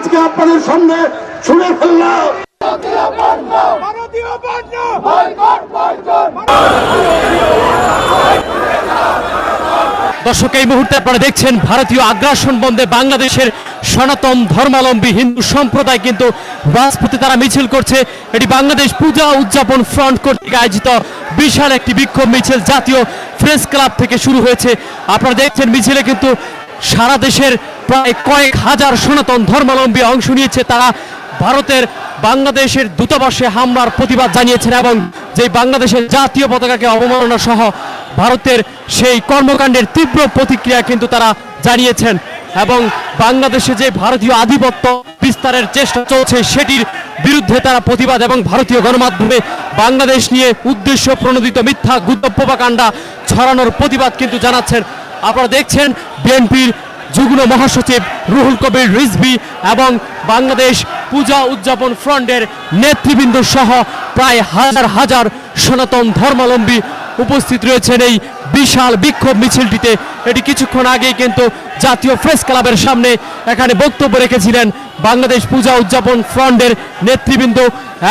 আজকে আপনাদের সামনে শুনে ফেললাম। ভারতীয় পণ্য দর্শক এই মুহূর্তে আপনারা দেখছেন ভারতীয় আগ্রাসন বন্ধে বাংলাদেশের সনাতন ধর্মাবলম্বী হিন্দু সম্প্রদায় কিন্তু রাজপথে তারা মিছিল করছে। এটি বাংলাদেশ পূজা উদযাপন ফ্রন্ট কর্তৃক আয়োজিত বিশাল একটি বিক্ষোভ মিছিল জাতীয় প্রেস ক্লাব থেকে শুরু হয়েছে। আপনারা দেখছেন মিছিলে কিন্তু সারা দেশের প্রায় কয়েক হাজার সনাতন ধর্মাবলম্বী অংশ নিয়েছে তারা। ভারতের বাংলাদেশের দূতাবাসে হামলার প্রতিবাদ জানিয়েছেন এবং যে বাংলাদেশের জাতীয় পতাকাকে অবমাননা সহ ভারতের সেই কর্মকাণ্ডের তীব্র প্রতিক্রিয়া কিন্তু তারা জানিয়েছেন এবং বাংলাদেশে যে ভারতীয় আধিপত্য বিস্তারের চেষ্টা চলছে সেটির বিরুদ্ধে তারা প্রতিবাদ এবং ভারতীয় গণমাধ্যমে বাংলাদেশ নিয়ে উদ্দেশ্য প্রণোদিত মিথ্যা গুদ্দপ্পকাণ্ডা ছড়ানোর প্রতিবাদ কিন্তু জানাচ্ছেন। আপনারা দেখছেন বিএনপির যুগ্ম মহাসচিব রুহুল কবির রিজভি এবং বাংলাদেশ পূজা উদযাপন ফ্রন্টের নেতৃবৃন্দ সহ প্রায় হাজার হাজার সনাতন ধর্মাবলম্বী উপস্থিত রয়েছেন এই বিশাল বিক্ষোভ মিছিলটিতে। এটি কিছুক্ষণ আগেই কিন্তু জাতীয় প্রেস ক্লাবের সামনে এখানে বক্তব্য রেখেছিলেন বাংলাদেশ পূজা উদযাপন ফ্রন্টের নেতৃবৃন্দ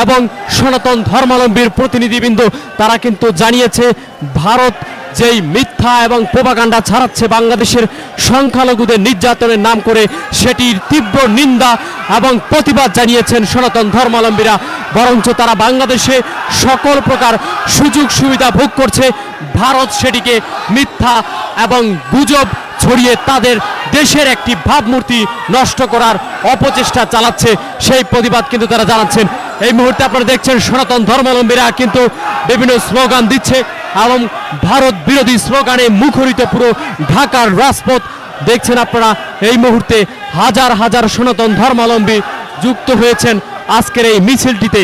এবং সনাতন ধর্মাবলম্বীর প্রতিনিধিবৃন্দ। তারা কিন্তু জানিয়েছে, ভারত যেই মিথ্যা এবং প্রোপাগান্ডা ছাড়াচ্ছে বাংলাদেশের সংখ্যালঘুদের নির্যাতনের নাম করে, সেটির তীব্র নিন্দা এবং প্রতিবাদ জানিয়েছেন সনাতন ধর্মাবলম্বীরা বরঞ্চ তারা বাংলাদেশে সকল প্রকার সুযোগ সুবিধা ভোগ করছে। ভারত সেটিকে মিথ্যা এবং গুজব ছড়িয়ে তাদের দেশের একটি ভাবমূর্তি নষ্ট করার অপচেষ্টা চালাচ্ছে। সেই প্রতিবাদ কিন্তু তারা জানাচ্ছেন। এই মুহূর্তে আপনারা দেখছেন সনাতন ধর্মাবলম্বীরা কিন্তু বিভিন্ন স্লোগান দিচ্ছে। এবং ভারত বিরোধী স্লোগানে মুখরিত পুরো ঢাকার রাজপথ। দেখছেন আপনারা, এই মুহূর্তে হাজার হাজার সনাতন ধর্মাবলম্বী যুক্ত হয়েছেন আজকের এই মিছিলটিতে।